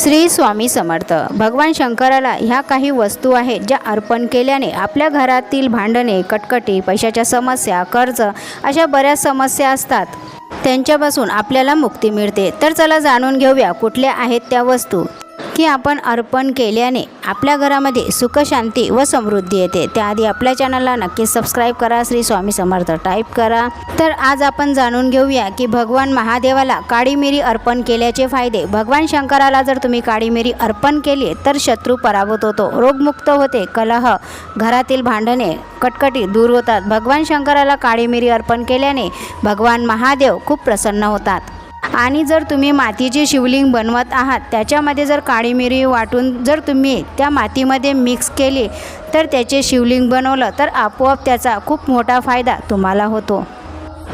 श्री स्वामी समर्थ. भगवान शंकराला ह्या काही वस्तू आहेत ज्या अर्पण केल्याने आपल्या घरातील भांडणे कटकटी पैशाच्या समस्या कर्ज अशा बऱ्याच समस्या असतात. त्यांच्यापासून आपल्याला मुक्ती मिळते. तर चला जाणून घेऊया कुठल्या आहेत त्या वस्तू. की आपण अर्पण केल्याने आपल्या घरामध्ये सुखशांती व समृद्धी येते. त्याआधी आपल्या चॅनलला नक्की सबस्क्राईब करा. श्री स्वामी समर्थ टाईप करा. तर आज आपण जाणून घेऊया की भगवान महादेवाला काळी मिरी अर्पण केल्याचे फायदे. भगवान शंकराला जर तुम्ही काळी मिरी अर्पण केली तर शत्रू पराभूत होतो. रोगमुक्त होते. कलह घरातील भांडणे कटकटी दूर होतात. भगवान शंकराला काळी मिरी अर्पण केल्याने भगवान महादेव खूप प्रसन्न होतात. आणि जर तुम्ही मातीचे शिवलिंग बनवत आहात त्याच्यामध्ये जर काळी मिरी वाटून जर तुम्ही त्या मातीमध्ये मिक्स केली तर त्याचे शिवलिंग बनवलं तर आपोआप त्याचा खूप मोठा फायदा तुम्हाला होतो.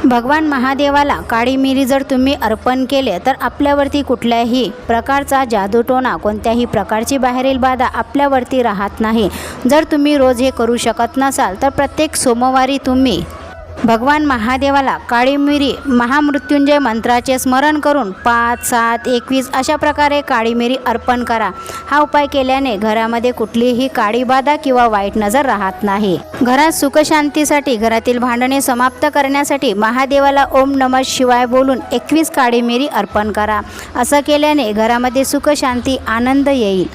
भगवान महादेवाला काळी मिरी जर तुम्ही अर्पण केले तर आपल्यावरती कुठल्याही प्रकारचा जादूटोणा कोणत्याही प्रकारची बाहेरील बाधा आपल्यावरती राहत नाही. जर तुम्ही रोज हे करू शकत नसाल तर प्रत्येक सोमवारी तुम्ही भगवान महादेवाला काळीमिरी महामृत्युंजय मंत्राचे स्मरण करून पाच सात एकवीस अशा प्रकारे काळीमिरी अर्पण करा. हा उपाय केल्याने घरामध्ये कुठलीही काळी बाधा किंवा वाईट नजर राहत नाही. घरात सुखशांतीसाठी घरातील भांडणे समाप्त करण्यासाठी महादेवाला ओम नम शिवाय बोलून एकवीस काळीमिरी अर्पण करा. असं केल्याने घरामध्ये सुखशांती आनंद येईल.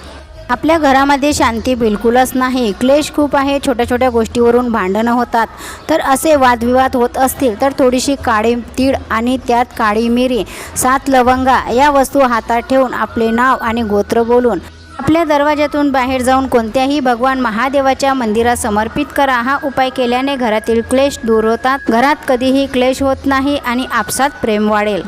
आपल्या घरामध्ये शांती बिलकुलच नाही. क्लेश खूप आहे. छोट्या छोट्या गोष्टीवरून भांडणं होतात. तर असे वादविवाद होत असतील तर थोडीशी काळी तीळ आणि त्यात काळी मिरी सात लवंगा या वस्तू हातात ठेवून आपले नाव आणि गोत्र बोलून आपल्या दरवाजातून बाहेर जाऊन कोणत्याही भगवान महादेवाच्या मंदिरात समर्पित करा. हा उपाय केल्याने घरातील क्लेश दूर होतात. घरात कधीही क्लेश होत नाही आणि आपसात प्रेम वाढेल.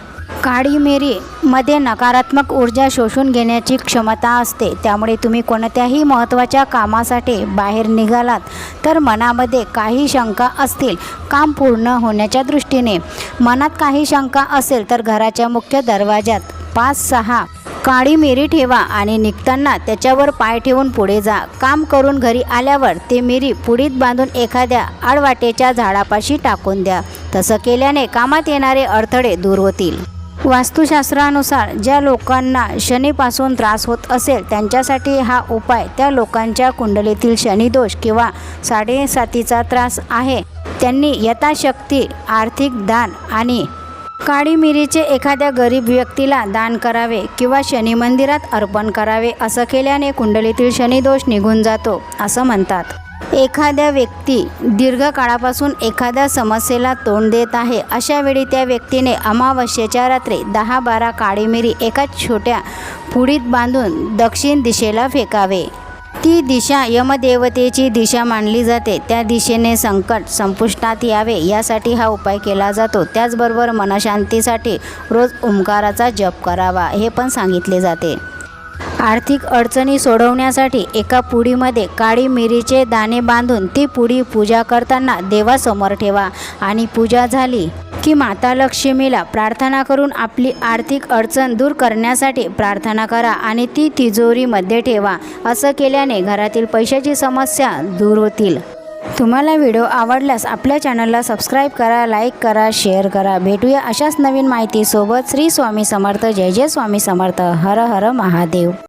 काळी मिरीमध्ये नकारात्मक ऊर्जा शोषून घेण्याची क्षमता असते. त्यामुळे तुम्ही कोणत्याही महत्त्वाच्या कामासाठी बाहेर निघालात तर मनामध्ये काही शंका असतील काम पूर्ण होण्याच्या दृष्टीने. मनात काही शंका असेल तर घराच्या मुख्य दरवाजात पाच सहा काळी मिरी ठेवा आणि निघताना त्याच्यावर पाय ठेवून पुढे जा. काम करून घरी आल्यावर ते मिरी पुडीत बांधून एखाद्या आडवाटेच्या झाडापाशी टाकून द्या. तसं केल्याने कामात येणारे अडथळे दूर होतील. वास्तुशास्त्रानुसार ज्या लोकांना शनीपासून त्रास होत असेल त्यांच्यासाठी हा उपाय त्या लोकांच्या कुंडलीतील शनिदोष किंवा साडेसातीचा त्रास आहे. त्यांनी यथाशक्ती आर्थिक दान आणि काळी मिरीचे एखाद्या गरीब व्यक्तीला दान करावे किंवा शनी मंदिरात अर्पण करावे असं केल्याने कुंडलीतील शनिदोष निघून जातो असं म्हणतात. एखाद्या व्यक्ती दीर्घकाळापासून एखाद्या समस्येला तोंड देत आहे अशा वेळी त्या व्यक्तीने अमावस्येच्या रात्री दहा बारा काळी मिरी एका छोट्या पुडीत बांधून दक्षिण दिशेला फेकावे. ती दिशा यमदेवतेची दिशा मानली जाते. त्या दिशेने संकट संपुष्टात यावे यासाठी हा उपाय केला जातो. त्याचबरोबर मनशांतीसाठी रोज ओंकाराचा जप करावा हे पण सांगितले जाते. आर्थिक अडचणी सोडवण्यासाठी एका पुडीमध्ये काळी मिरीचे दाणे बांधून ती पुडी पूजा करताना देवासमोर ठेवा आणि पूजा झाली की माता लक्ष्मीला प्रार्थना करून आपली आर्थिक अडचण दूर करण्यासाठी प्रार्थना करा आणि ती तिजोरीमध्ये ठेवा. असं केल्याने घरातील पैशाची समस्या दूर होतील. तुम्हाला व्हिडिओ आवडल्यास आपल्या चॅनलला सबस्क्राईब करा लाईक करा शेअर करा. भेटूया अशाच नवीन माहितीसोबत. श्री स्वामी समर्थ. जय जय स्वामी समर्थ. हर हर महादेव.